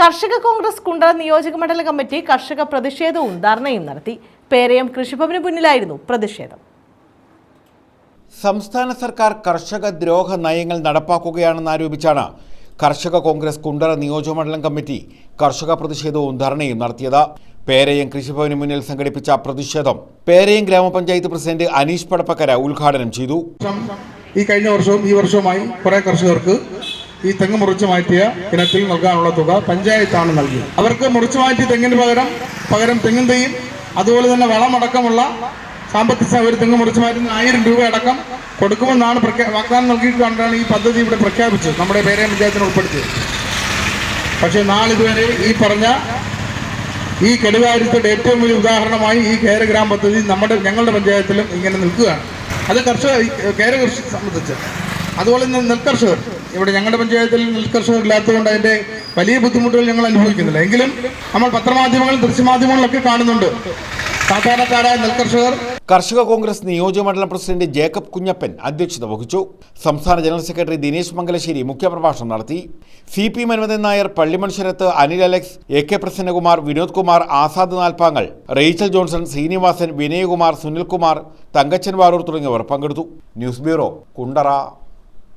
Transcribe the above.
കർഷക കോൺഗ്രസ് കുണ്ടറ നിയോജക മണ്ഡല കമ്മിറ്റി കർഷക പ്രതിഷേധവും ധർണയും നടത്തി. പേരയം കൃഷിഭവന് മുന്നിലായിരുന്നു പ്രതിഷേധം. സംസ്ഥാന സർക്കാർ കർഷക ദ്രോഹ നയങ്ങൾ നടപ്പാക്കുകയാണെന്ന് ആരോപിച്ചാണ് കർഷക കോൺഗ്രസ് കുണ്ടറ നിയോജകമണ്ഡലം കമ്മിറ്റി കർഷക പ്രതിഷേധവും ധർണയും നടത്തിയത്. പേരയം കൃഷിഭവന് മുന്നിൽ സംഘടിപ്പിച്ച പ്രതിഷേധം പേരയം ഗ്രാമപഞ്ചായത്ത് പ്രസിഡന്റ് അനീഷ് പടപ്പക്കര ഉദ്ഘാടനം ചെയ്തു. ഈ കഴിഞ്ഞ വർഷവും ഈ വർഷവുമായി കുറേ കർഷകർക്ക് ഈ തെങ്ങ് മുറിച്ചു മാറ്റിയ ഇനത്തിൽ നൽകാനുള്ള തുക പഞ്ചായത്താണ് നൽകിയത്. അവർക്ക് മുറിച്ചു മാറ്റിയ തെങ്ങിന് പകരം പകരം തെങ്ങിൻ തെയ്യും അതുപോലെ തന്നെ വളമടക്കമുള്ള സാമ്പത്തിക സൗകര്യം തെങ്ങ് മുറിച്ചു മാറ്റുന്ന ആയിരം രൂപ അടക്കം കൊടുക്കുമെന്നാണ് വാഗ്ദാനം നൽകിയിട്ടുകൊണ്ടാണ് ഈ പദ്ധതി ഇവിടെ പ്രഖ്യാപിച്ചത്. നമ്മുടെ പേരെ പഞ്ചായത്തിന് ഉൾപ്പെടുത്തിയത്. പക്ഷേ നാളിതുവരെ ഈ പറഞ്ഞ ഈ കെടുകാര്യത്തിന്റെ ഏറ്റവും വലിയ ഉദാഹരണമായി ഈ കേരഗ്രാം പദ്ധതി നമ്മുടെ ഞങ്ങളുടെ പഞ്ചായത്തിലും ഇങ്ങനെ നിൽക്കുകയാണ്. അത് കർഷക കേര കൃഷി സംബന്ധിച്ച്. അതുപോലെ തന്നെ നെൽകർഷകർ. ഇവിടെ ഞങ്ങളുടെ പഞ്ചായത്തിൽ നെൽകർഷകർ ഇല്ലാത്തതുകൊണ്ട് അതിന്റെ വലിയ ബുദ്ധിമുട്ടുകൾ ഞങ്ങൾ അനുഭവിക്കുന്നില്ല. എങ്കിലും നമ്മൾ പത്രമാധ്യമങ്ങളും ദൃശ്യമാധ്യമങ്ങളിലൊക്കെ കാണുന്നുണ്ട്. സാധാരണക്കാരായ നെൽകർഷകർ കർഷക കോൺഗ്രസ് നിയോജകമണ്ഡലം പ്രസിഡന്റ് ജേക്കബ് കുഞ്ഞപ്പൻ അധ്യക്ഷത വഹിച്ചു. സംസ്ഥാന ജനറൽ സെക്രട്ടറി ദിനേശ് മംഗലശ്ശേരി മുഖ്യപ്രഭാഷണം നടത്തി. C P Manojan Nair Pallimon Sharath Anil Alex A K Prasannakumar Vinod Kumar Azad Nalpangal Rachel Johnson Sreenivasan Vinayakumar Sunilkumar Thankachan Varoor തുടങ്ങിയവർ പങ്കെടുത്തു. News bureau Kundara.